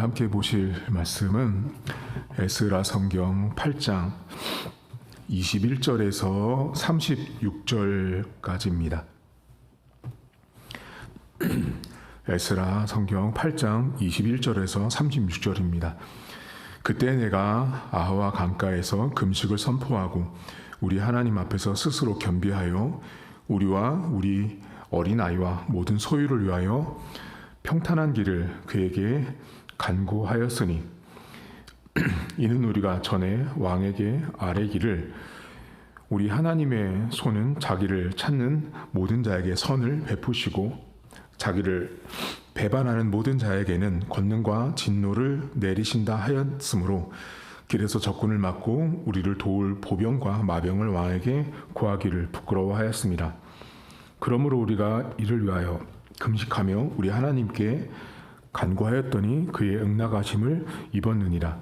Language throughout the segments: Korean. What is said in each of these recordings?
오늘 함께 보실 말씀은 에스라 성경 8장 21절에서 36절까지입니다. 에스라 성경 8장 21절에서 36절입니다. 그때 내가 아하와 강가에서 금식을 선포하고 우리 하나님 앞에서 스스로 겸비하여 우리와 우리 어린아이와 모든 소유를 위하여 평탄한 길을 그에게 간구하였으니 이는 우리가 전에 왕에게 아뢰기를 우리 하나님의 손은 자기를 찾는 모든 자에게 선을 베푸시고 자기를 배반하는 모든 자에게는 권능과 진노를 내리신다 하였으므로 길에서 적군을 막고 우리를 도울 보병과 마병을 왕에게 구하기를 부끄러워하였습니다. 그러므로 우리가 이를 위하여 금식하며 우리 하나님께 간구하였더니 그의 응나가심을 입었느니라.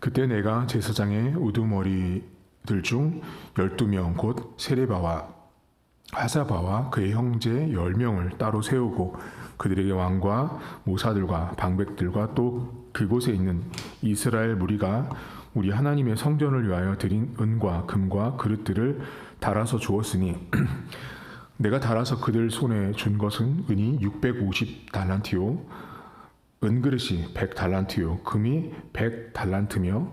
그때 내가 제사장의 우두머리들 중 열두 명 곧 세레바와 하사바와 그의 형제 열 명을 따로 세우고 그들에게 왕과 모사들과 방백들과 또 그곳에 있는 이스라엘 무리가 우리 하나님의 성전을 위하여 드린 은과 금과 그릇들을 달아서 주었으니 내가 달아서 그들 손에 준 것은 은이 650달란티요 은그릇이 100달란트요. 금이 100달란트며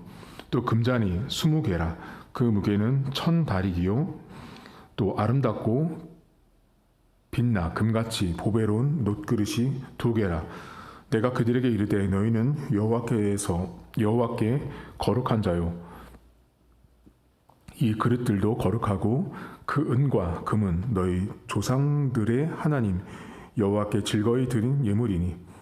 또 금잔이 20개라. 그 무게는 1000다리기요. 또 아름답고 빛나 금같이 보배로운 놋그릇이 두 개라. 내가 그들에게 이르되 너희는 여호와께서 여호와께 거룩한 자요. 이 그릇들도 거룩하고 그 은과 금은 너희 조상들의 하나님 여호와께 즐거이 드린 예물이니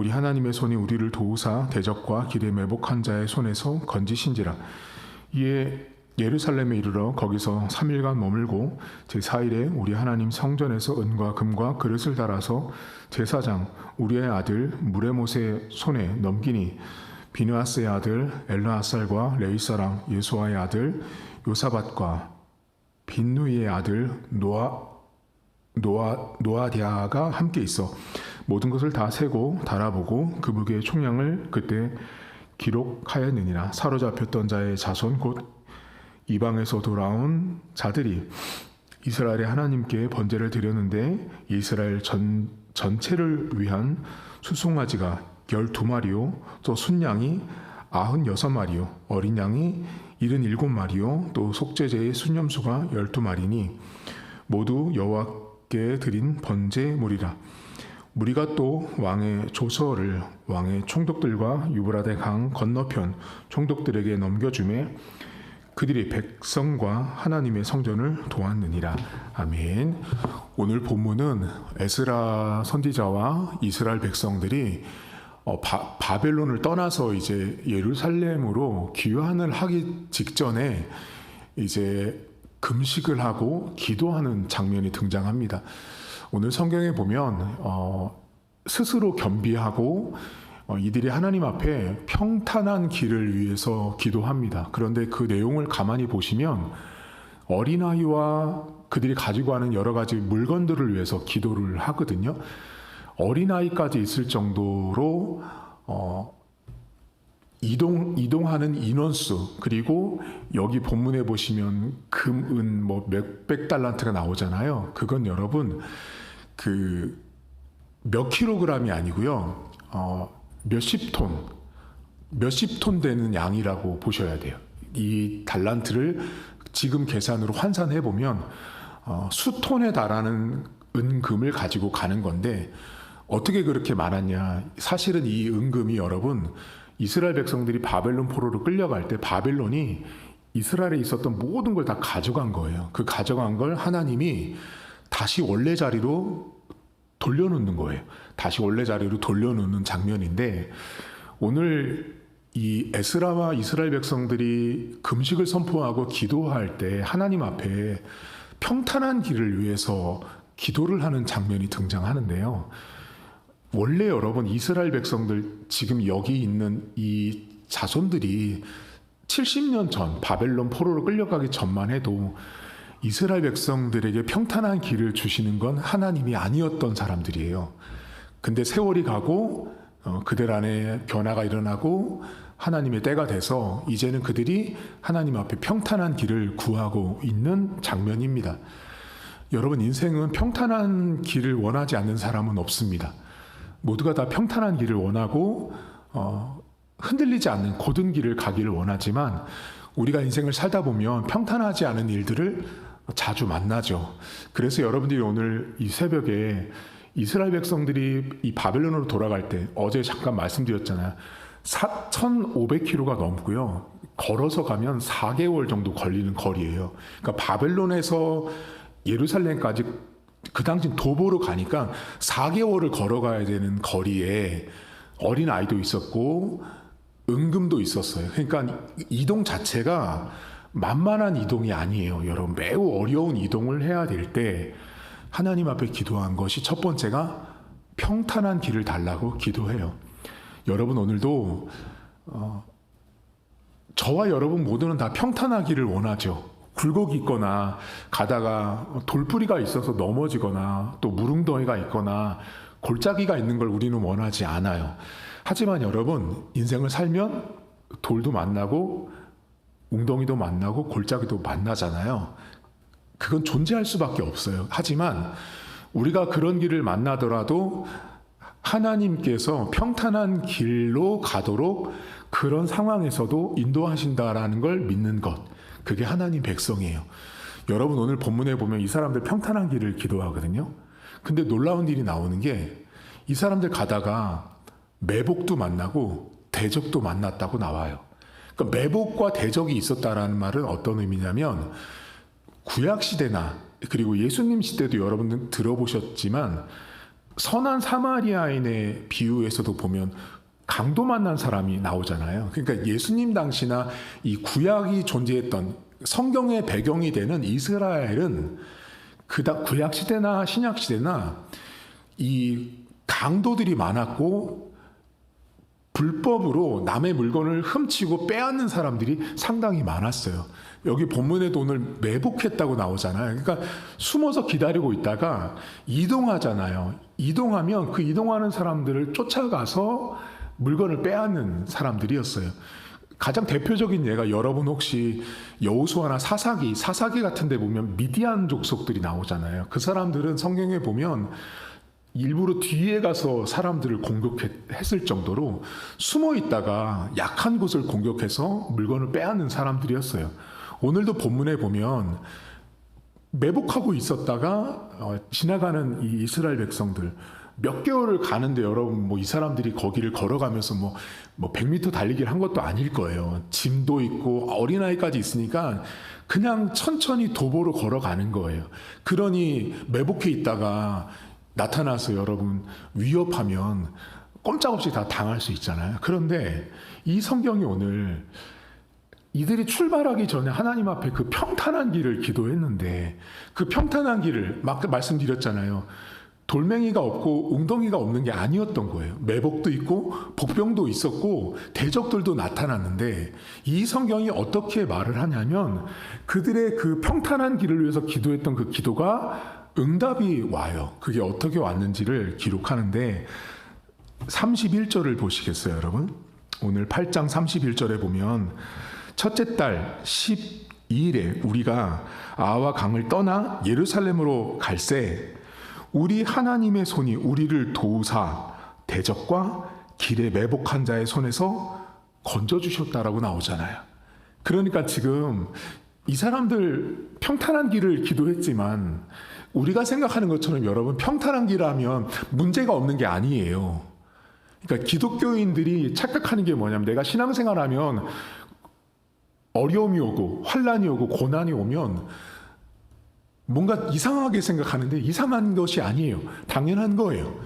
우리 하나님의 손이 우리를 도우사 대적과 길에 매복한 자의 손에서 건지신지라. 이에 예루살렘에 이르러 거기서 3일간 머물고 제4일에 우리 하나님 성전에서 은과 금과 그릇을 달아서 제사장 우리의 아들 무레못의 손에 넘기니 비누아스의 아들 엘라아살과 레위 사람 예수아의 아들 요사밭과 빈누이의 아들 노아 노아 노아디아가 함께 있어 모든 것을 다 세고 달아보고 그 무게의 총량을 그때 기록하였느니라. 사로잡혔던 자의 자손 곧 이방에서 돌아온 자들이 이스라엘의 하나님께 번제를 드렸는데 이스라엘 전 전체를 위한 수송아지가 열두 마리요 또 순양이 아흔 여섯 마리요 어린 양이 일흔 일곱 마리요 또 속죄제의 순념수가 열두 마리니 모두 여호와께 드린 번제물이라 무리가 또 왕의 조서를 왕의 총독들과 유브라데 강 건너편 총독들에게 넘겨주매 그들이 백성과 하나님의 성전을 도왔느니라. 아멘. 오늘 본문은 에스라 선지자와 이스라엘 백성들이 어, 바, 바벨론을 떠나서 이제 예루살렘으로 귀환을 하기 직전에 이제 금식을 하고 기도하는 장면이 등장합니다. 오늘 성경에 보면 어, 스스로 겸비하고 어, 이들이 하나님 앞에 평탄한 길을 위해서 기도합니다. 그런데 그 내용을 가만히 보시면 어린아이와 그들이 가지고 하는 여러 가지 물건들을 위해서 기도를 하거든요. 어린아이까지 있을 정도로 어, 이동 이동하는 인원수 그리고 여기 본문에 보시면 금, 은, 뭐 몇백 달란트가 나오잖아요. 그건 여러분 그 몇 킬로그램이 아니고요. 어, 몇십 톤, 몇십 톤 되는 양이라고 보셔야 돼요. 이 달란트를 지금 계산으로 환산해 보면 어, 수톤에 달하는 은금을 가지고 가는 건데 어떻게 그렇게 많았냐? 사실은 이 은금이 여러분 이스라엘 백성들이 바벨론 포로로 끌려갈 때 바벨론이 이스라엘에 있었던 모든 걸 다 가져간 거예요. 그 가져간 걸 하나님이 다시 원래 자리로 돌려놓는 거예요. 다시 원래 자리로 돌려놓는 장면인데 오늘 이 에스라와 이스라엘 백성들이 금식을 선포하고 기도할 때 하나님 앞에 평탄한 길을 위해서 기도를 하는 장면이 등장하는데요. 원래 여러분 이스라엘 백성들 지금 여기 있는 이 자손들이 70년 전 바벨론 포로로 끌려가기 전만 해도 이스라엘 백성들에게 평탄한 길을 주시는 건 하나님이 아니었던 사람들이에요. 근데 세월이 가고 어, 그들 안에 변화가 일어나고 하나님의 때가 돼서 이제는 그들이 하나님 앞에 평탄한 길을 구하고 있는 장면입니다. 여러분 인생은 평탄한 길을 원하지 않는 사람은 없습니다. 모두가 다 평탄한 길을 원하고 어, 흔들리지 않는 고든 길을 가기를 원하지만 우리가 인생을 살다 보면 평탄하지 않은 일들을 자주 만나죠. 그래서 여러분들이 오늘 이 새벽에 이스라엘 백성들이 이 바벨론으로 돌아갈 때 어제 잠깐 말씀드렸잖아요. 4,500km가 넘고요. 걸어서 가면 4개월 정도 걸리는 거리예요. 그러니까 바벨론에서 예루살렘까지 그 당시 도보로 가니까 4개월을 걸어가야 되는 거리에 어린 아이도 있었고 은금도 있었어요. 그러니까 이동 자체가 만만한 이동이 아니에요. 여러분 매우 어려운 이동을 해야 될 때 하나님 앞에 기도한 것이 첫 번째가 평탄한 길을 달라고 기도해요. 여러분 오늘도 어, 저와 여러분 모두는 다 평탄하기를 원하죠. 굴곡이 있거나 가다가 돌뿌리가 있어서 넘어지거나 또 무릉덩이가 있거나 골짜기가 있는 걸 우리는 원하지 않아요. 하지만 여러분 인생을 살면 돌도 만나고 웅덩이도 만나고 골짜기도 만나잖아요. 그건 존재할 수밖에 없어요. 하지만 우리가 그런 길을 만나더라도 하나님께서 평탄한 길로 가도록 그런 상황에서도 인도하신다라는 걸 믿는 것. 그게 하나님 백성이에요. 여러분 오늘 본문에 보면 이 사람들 평탄한 길을 기도하거든요. 근데 놀라운 일이 나오는 게 이 사람들 가다가 매복도 만나고 대적도 만났다고 나와요. 그러니까 매복과 대적이 있었다라는 말은 어떤 의미냐면 구약 시대나 그리고 예수님 시대도 여러분들 들어보셨지만 선한 사마리아인의 비유에서도 보면 강도 만난 사람이 나오잖아요. 그러니까 예수님 당시나 이 구약이 존재했던 성경의 배경이 되는 이스라엘은 그다 구약 시대나 신약 시대나 이 강도들이 많았고 불법으로 남의 물건을 훔치고 빼앗는 사람들이 상당히 많았어요. 여기 본문에도 오늘 매복했다고 나오잖아요. 그러니까 숨어서 기다리고 있다가 이동하잖아요. 이동하면 그 이동하는 사람들을 쫓아가서 물건을 빼앗는 사람들이었어요. 가장 대표적인 예가 여러분 혹시 여우수아나 사사기, 사사기 같은 데 보면 미디안 족속들이 나오잖아요. 그 사람들은 성경에 보면 일부러 뒤에 가서 사람들을 공격했을 정도로 숨어 있다가 약한 곳을 공격해서 물건을 빼앗는 사람들이었어요. 오늘도 본문에 보면 매복하고 있었다가 어, 지나가는 이 이스라엘 백성들 몇 개월을 가는데 여러분 뭐 이 사람들이 거기를 걸어가면서 뭐, 뭐 100m 달리기를 한 것도 아닐 거예요. 짐도 있고 어린아이까지 있으니까 그냥 천천히 도보로 걸어가는 거예요. 그러니 매복해 있다가 나타나서 여러분 위협하면 꼼짝없이 다 당할 수 있잖아요. 그런데 이 성경이 오늘 이들이 출발하기 전에 하나님 앞에 그 평탄한 길을 기도했는데 그 평탄한 길을 막 말씀드렸잖아요. 돌멩이가 없고 웅덩이가 없는 게 아니었던 거예요. 매복도 있고 복병도 있었고 대적들도 나타났는데 이 성경이 어떻게 말을 하냐면 그들의 그 평탄한 길을 위해서 기도했던 그 기도가 응답이 와요. 그게 어떻게 왔는지를 기록하는데 31절을 보시겠어요, 여러분? 오늘 8장 31절에 보면 첫째 달 12일에 우리가 아와 강을 떠나 예루살렘으로 갈새 우리 하나님의 손이 우리를 도우사 대적과 길에 매복한 자의 손에서 건져 주셨다라고 나오잖아요. 그러니까 지금 이 사람들 평탄한 길을 기도했지만 우리가 생각하는 것처럼 여러분 평탄한 길하면 문제가 없는 게 아니에요. 그러니까 기독교인들이 착각하는 게 뭐냐면 내가 신앙생활하면 어려움이 오고 환란이 오고 고난이 오면 뭔가 이상하게 생각하는데 이상한 것이 아니에요. 당연한 거예요.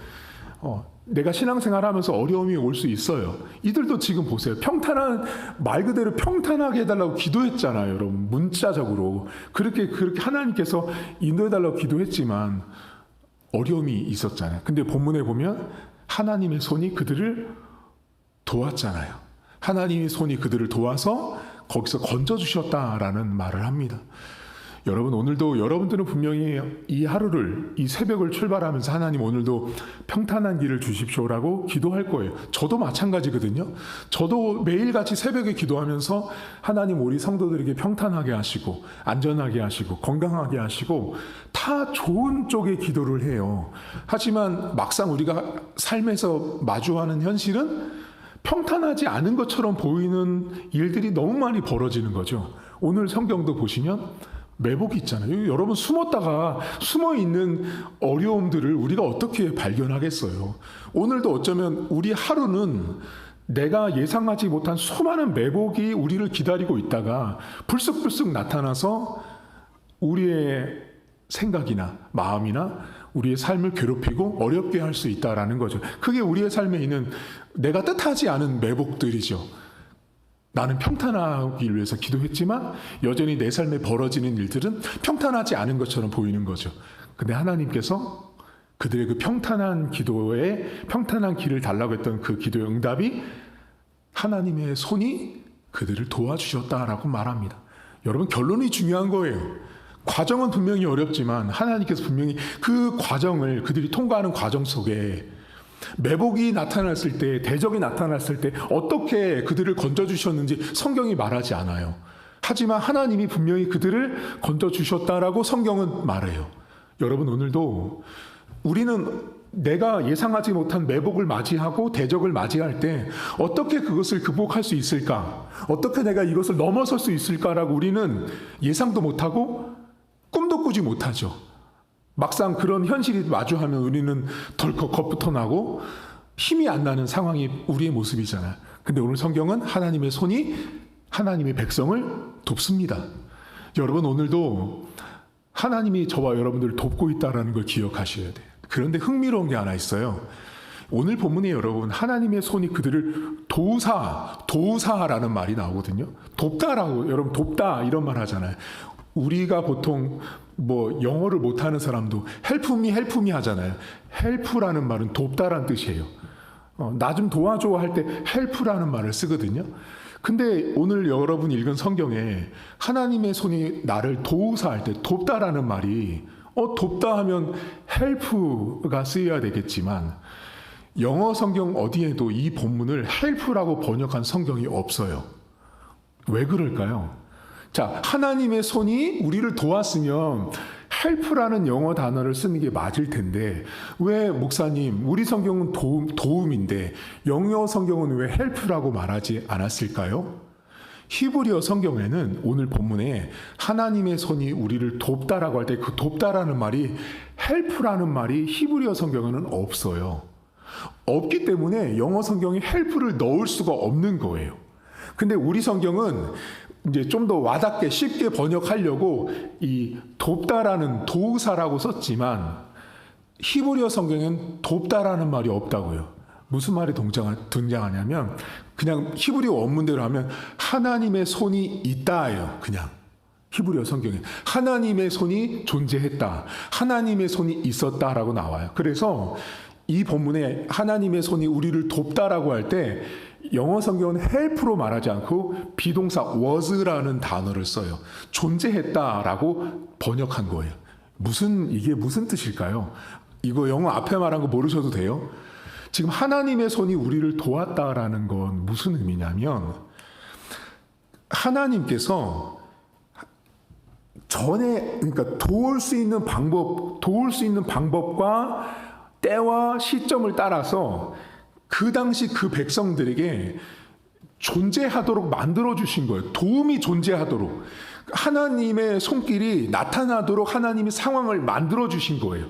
어, 내가 신앙생활 하면서 어려움이 올 수 있어요. 이들도 지금 보세요. 평탄한 말 그대로 평탄하게 해달라고 기도했잖아요, 여러분. 문자적으로 그렇게 그렇게 하나님께서 인도해달라고 기도했지만 어려움이 있었잖아요. 근데 본문에 보면 하나님의 손이 그들을 도왔잖아요. 하나님의 손이 그들을 도와서 거기서 건져 주셨다라는 말을 합니다. 여러분 오늘도 여러분들은 분명히 이 하루를 이 새벽을 출발하면서 하나님 오늘도 평탄한 길을 주십시오라고 기도할 거예요. 저도 마찬가지거든요. 저도 매일같이 새벽에 기도하면서 하나님 우리 성도들에게 평탄하게 하시고 안전하게 하시고 건강하게 하시고 다 좋은 쪽의 기도를 해요. 하지만 막상 우리가 삶에서 마주하는 현실은 평탄하지 않은 것처럼 보이는 일들이 너무 많이 벌어지는 거죠. 오늘 성경도 보시면 매복이 있잖아요. 여러분 숨었다가 숨어 있는 어려움들을 우리가 어떻게 발견하겠어요? 오늘도 어쩌면 우리 하루는 내가 예상하지 못한 수많은 매복이 우리를 기다리고 있다가 불쑥불쑥 나타나서 우리의 생각이나 마음이나 우리의 삶을 괴롭히고 어렵게 할 수 있다라는 거죠. 그게 우리의 삶에 있는 내가 뜻하지 않은 매복들이죠. 나는 평탄하기 위해서 기도했지만 여전히 내 삶에 벌어지는 일들은 평탄하지 않은 것처럼 보이는 거죠. 근데 하나님께서 그들의 그 평탄한 기도에 평탄한 길을 달라고 했던 그 기도의 응답이 하나님의 손이 그들을 도와주셨다라고 말합니다. 여러분 결론이 중요한 거예요. 과정은 분명히 어렵지만 하나님께서 분명히 그 과정을 그들이 통과하는 과정 속에 매복이 나타났을 때, 대적이 나타났을 때 어떻게 그들을 건져주셨는지 성경이 말하지 않아요. 하지만 하나님이 분명히 그들을 건져주셨다라고 성경은 말해요. 여러분, 오늘도 우리는 내가 예상하지 못한 매복을 맞이하고 대적을 맞이할 때 어떻게 그것을 극복할 수 있을까? 어떻게 내가 이것을 넘어설 수 있을까라고 우리는 예상도 못하고 꿈도 꾸지 못하죠. 막상 그런 현실이 마주하면 우리는 덜컥 겁부터 나고 힘이 안 나는 상황이 우리의 모습이잖아요. 근데 오늘 성경은 하나님의 손이 하나님의 백성을 돕습니다. 여러분 오늘도 하나님이 저와 여러분들을 돕고 있다라는 걸 기억하셔야 돼요. 그런데 흥미로운 게 하나 있어요. 오늘 본문에 여러분 하나님의 손이 그들을 도사, 도사라는 말이 나오거든요. 돕다라고 여러분 돕다 이런 말 하잖아요. 우리가 보통 뭐 영어를 못하는 사람도 헬프미 헬프미 하잖아요. 헬프라는 말은 돕다란 뜻이에요. 어, 나 좀 도와줘 할 때 헬프라는 말을 쓰거든요. 근데 오늘 여러분 읽은 성경에 하나님의 손이 나를 도우사 할 때 돕다라는 말이 어 돕다 하면 헬프가 쓰여야 되겠지만 영어 성경 어디에도 이 본문을 헬프라고 번역한 성경이 없어요. 왜 그럴까요? 자, 하나님의 손이 우리를 도왔으면 help라는 영어 단어를 쓰는 게 맞을 텐데 왜 목사님 우리 성경은 도움, 도움인데 영어 성경은 왜 help라고 말하지 않았을까요? 히브리어 성경에는 오늘 본문에 하나님의 손이 우리를 돕다라고 할 때 그 돕다라는 말이 help라는 말이 히브리어 성경에는 없어요. 없기 때문에 영어 성경에 help를 넣을 수가 없는 거예요. 근데 우리 성경은 이제 좀 더 와닿게 쉽게 번역하려고 이 돕다라는 도우사라고 썼지만 히브리어 성경엔 돕다라는 말이 없다고요. 무슨 말이 등장하냐면 그냥 히브리어 원문대로 하면 하나님의 손이 있다예요. 그냥 히브리어 성경에 하나님의 손이 존재했다. 하나님의 손이 있었다라고 나와요. 그래서 이 본문에 하나님의 손이 우리를 돕다라고 할 때 영어 성경은 help로 말하지 않고 비동사 was라는 단어를 써요. 존재했다라고 번역한 거예요. 무슨 이게 무슨 뜻일까요? 이거 영어 앞에 말한 거 모르셔도 돼요. 지금 하나님의 손이 우리를 도왔다라는 건 무슨 의미냐면 하나님께서 전에 그러니까 도울 수 있는 방법, 도울 수 있는 방법과 때와 시점을 따라서 그 당시 그 백성들에게 존재하도록 만들어 주신 거예요. 도움이 존재하도록 하나님의 손길이 나타나도록 하나님이 상황을 만들어 주신 거예요.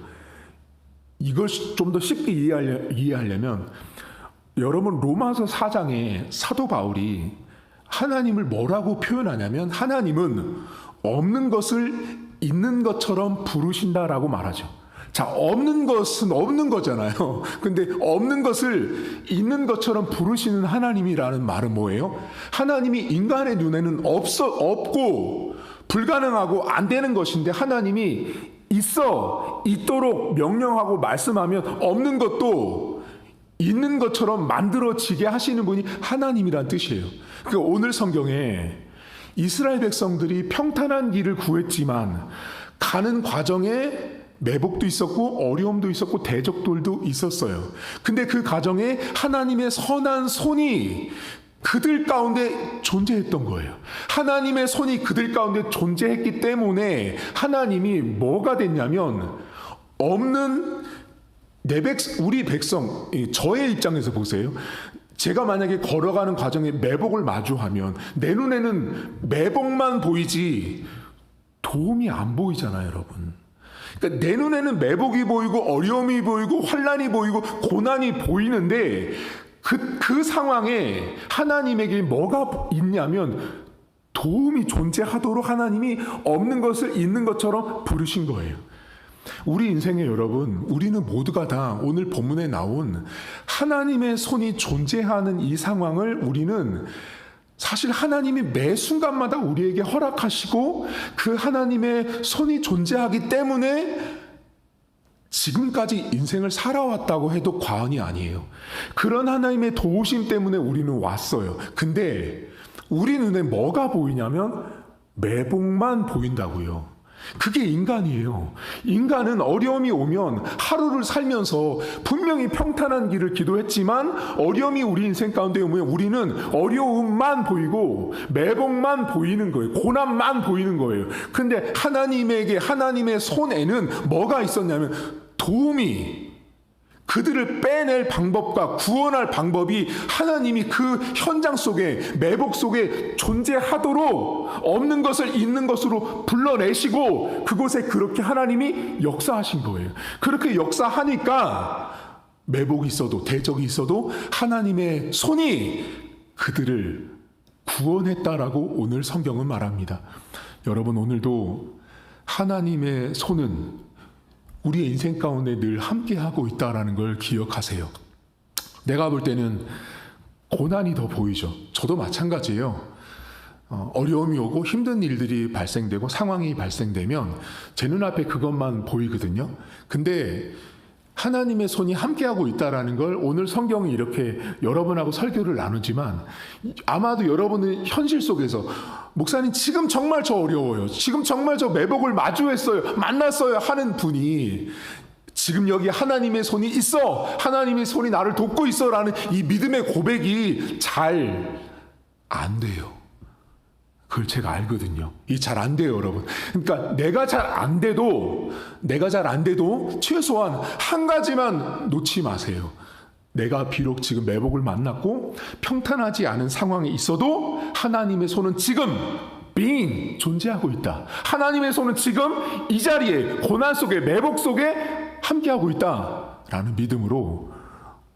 이걸 좀 더 쉽게 이해하려, 이해하려면 여러분 로마서 4장에 사도 바울이 하나님을 뭐라고 표현하냐면 하나님은 없는 것을 있는 것처럼 부르신다라고 말하죠. 자, 없는 것은 없는 거잖아요. 근데 없는 것을 있는 것처럼 부르시는 하나님이라는 말은 뭐예요? 하나님이 인간의 눈에는 없어, 없고, 불가능하고 안 되는 것인데 하나님이 있어, 있도록 명령하고 말씀하면 없는 것도 있는 것처럼 만들어지게 하시는 분이 하나님이란 뜻이에요. 그 오늘 성경에 이스라엘 백성들이 평탄한 길을 구했지만 가는 과정에 매복도 있었고 어려움도 있었고 대적들도 있었어요. 근데 그 과정에 하나님의 선한 손이 그들 가운데 존재했던 거예요. 하나님의 손이 그들 가운데 존재했기 때문에 하나님이 뭐가 됐냐면 없는 내 백, 우리 백성, 이 저의 입장에서 보세요. 제가 만약에 걸어가는 과정에 매복을 마주하면 내 눈에는 매복만 보이지 도움이 안 보이잖아요, 여러분. 그러니까 내 눈에는 매복이 보이고 어려움이 보이고 환란이 보이고 고난이 보이는데 그, 그 상황에 하나님에게 뭐가 있냐면 도움이 존재하도록 하나님이 없는 것을 있는 것처럼 부르신 거예요. 우리 인생에 여러분, 우리는 모두가 다 오늘 본문에 나온 하나님의 손이 존재하는 이 상황을 우리는 사실 하나님이 매 순간마다 우리에게 허락하시고 그 하나님의 손이 존재하기 때문에 지금까지 인생을 살아왔다고 해도 과언이 아니에요. 그런 하나님의 도우심 때문에 우리는 왔어요. 근데 우리 눈에 뭐가 보이냐면 매복만 보인다고요. 그게 인간이에요. 인간은 어려움이 오면 하루를 살면서 분명히 평탄한 길을 기도했지만 어려움이 우리 인생 가운데 오면 우리는 어려움만 보이고 매복만 보이는 거예요. 고난만 보이는 거예요. 근데 하나님에게 하나님의 손에는 뭐가 있었냐면 도움이 그들을 빼낼 방법과 구원할 방법이 하나님이 그 현장 속에 매복 속에 존재하도록 없는 것을 있는 것으로 불러내시고 그곳에 그렇게 하나님이 역사하신 거예요. 그렇게 역사하니까 매복이 있어도 대적이 있어도 하나님의 손이 그들을 구원했다라고 오늘 성경은 말합니다. 여러분 오늘도 하나님의 손은 우리의 인생 가운데 늘 함께하고 있다라는 걸 기억하세요. 내가 볼 때는 고난이 더 보이죠. 저도 마찬가지예요. 어, 어려움이 오고 힘든 일들이 발생되고 상황이 발생되면 제 눈앞에 그것만 보이거든요. 근데 하나님의 손이 함께하고 있다라는 걸 오늘 성경이 이렇게 여러분하고 설교를 나누지만 아마도 여러분은 현실 속에서 목사님 지금 정말 저 어려워요. 지금 정말 저 매복을 마주했어요. 만났어요. 하는 분이 지금 여기 하나님의 손이 있어. 하나님의 손이 나를 돕고 있어라는 이 믿음의 고백이 잘 안 돼요. 그걸 제가 알거든요. 이 잘 안 돼요, 여러분. 그러니까 내가 잘 안 돼도, 내가 잘 안 돼도 최소한 한 가지만 놓지 마세요. 내가 비록 지금 매복을 만났고 평탄하지 않은 상황에 있어도 하나님의 손은 지금 빙 존재하고 있다. 하나님의 손은 지금 이 자리에 고난 속에 매복 속에 함께하고 있다. 라는 믿음으로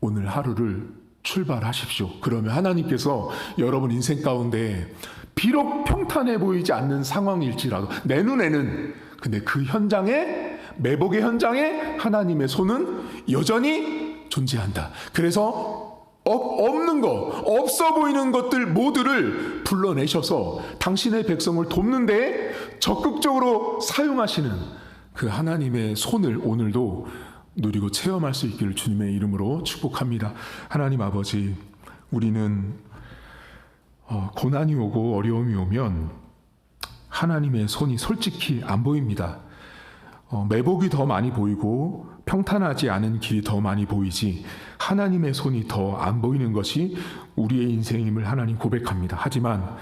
오늘 하루를 출발하십시오. 그러면 하나님께서 여러분 인생 가운데 비록 평탄해 보이지 않는 상황일지라도 내 눈에는 근데 그 현장에 매복의 현장에 하나님의 손은 여전히 존재한다. 그래서 없는 거, 없어 보이는 것들 모두를 불러내셔서 당신의 백성을 돕는데 적극적으로 사용하시는 그 하나님의 손을 오늘도 누리고 체험할 수 있기를 주님의 이름으로 축복합니다. 하나님 아버지, 우리는 어, 고난이 오고 어려움이 오면 하나님의 손이 솔직히 안 보입니다. 어, 매복이 더 많이 보이고 평탄하지 않은 길이 더 많이 보이지 하나님의 손이 더 안 보이는 것이 우리의 인생임을 하나님 고백합니다. 하지만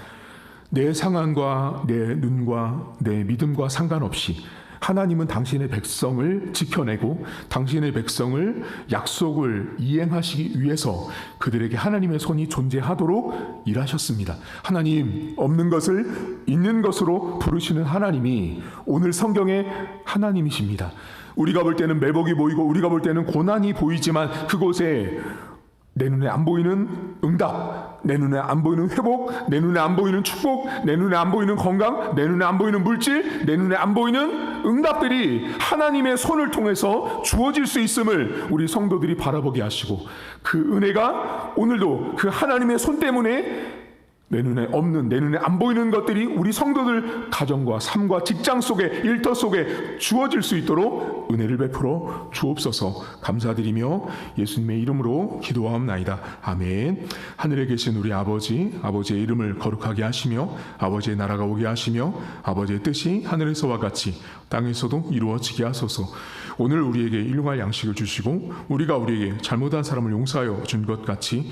내 상황과 내 눈과 내 믿음과 상관없이 하나님은 당신의 백성을 지켜내고 당신의 백성을 약속을 이행하시기 위해서 그들에게 하나님의 손이 존재하도록 일하셨습니다. 하나님 없는 것을 있는 것으로 부르시는 하나님이 오늘 성경의 하나님이십니다. 우리가 볼 때는 매복이 보이고 우리가 볼 때는 고난이 보이지만 그곳에 내 눈에 안 보이는 응답, 내 눈에 안 보이는 회복, 내 눈에 안 보이는 축복, 내 눈에 안 보이는 건강, 내 눈에 안 보이는 물질, 내 눈에 안 보이는 응답들이 하나님의 손을 통해서 주어질 수 있음을 우리 성도들이 바라보게 하시고 그 은혜가 오늘도 그 하나님의 손 때문에 내 눈에 없는 내 눈에 안 보이는 것들이 우리 성도들 가정과 삶과 직장 속에 일터 속에 주어질 수 있도록 은혜를 베풀어 주옵소서. 감사드리며 예수님의 이름으로 기도하옵나이다. 아멘. 하늘에 계신 우리 아버지 아버지의 이름을 거룩하게 하시며 아버지의 나라가 오게 하시며 아버지의 뜻이 하늘에서와 같이 땅에서도 이루어지게 하소서. 오늘 우리에게 일용할 양식을 주시고 우리가 우리에게 잘못한 사람을 용서하여 준 것 같이